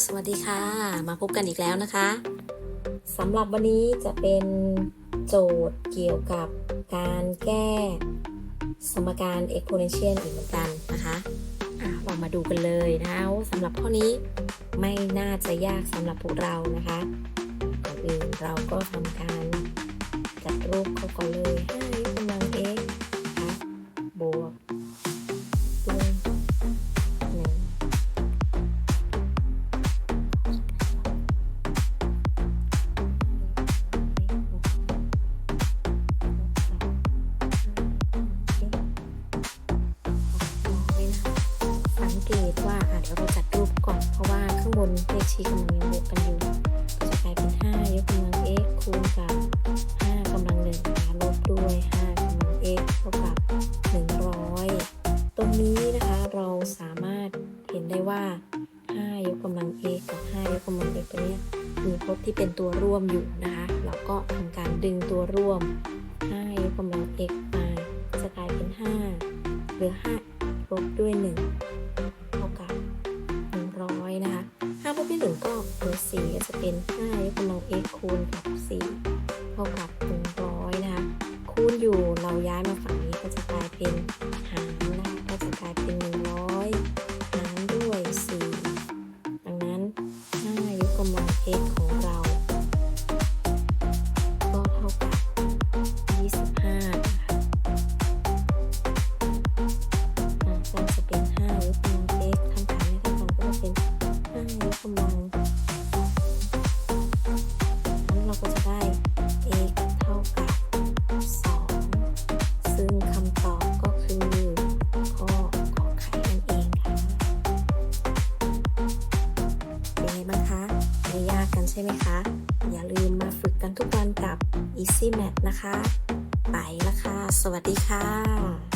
สวัสดีค่ะ มาพบกันอีกแล้วนะคะสำหรับวันนี้จะเป็นโจทย์เกี่ยวกับการแก้สมการ exponential อีกเหมือนกันนะคะอะเรามาดูกันเลยนะคะว่าสำหรับข้อนี้ไม่น่าจะยากสำหรับพวกเรานะคะก่อนอื่นเราก็ทำการจัดรูปเขาก่อนเลย เกตว่าอะเดี๋ยวเราจัดรูปก่อนเพราะว่าข้างบนเลขชี้กำลังยังบวกกันอยู่ก็จะกลายเป็น 5 ยกกำลัง x คูณกับ 5กำลังหนึ่งนะคะลบด้วย 5กำลัง x เท่ากับ 100 ตรงนี้นะคะเราสามารถเห็นได้ว่า 5 ยกกำลัง x กับ 5 ยกกำลัง x ตัวนี้มีพจน์ที่เป็นตัวร่วมอยู่นะคะเราก็ทำการดึงตัวร่วม 5 ยกกำลัง x มาจะกลายเป็น5เหลือ 5ลบด้วย 1าที่หนึ่งก็เหลือ4ก็จะเป็น5ยกกำลัง x คูณกับ4เท่ากับ100นะคะคูณอยู่เราย้ายมาฝั่งนี้ก็จะกลายเป็นำตอบก็คือข้อขอไข่นั่นเองค่ะเป็นไงบ้างคะไม่ยากกันใช่ไหมคะ อย่าลืมมาฝึกกันทุกวันกับ Easy Math นะคะ ไปละค่ะ สวัสดีค่ะ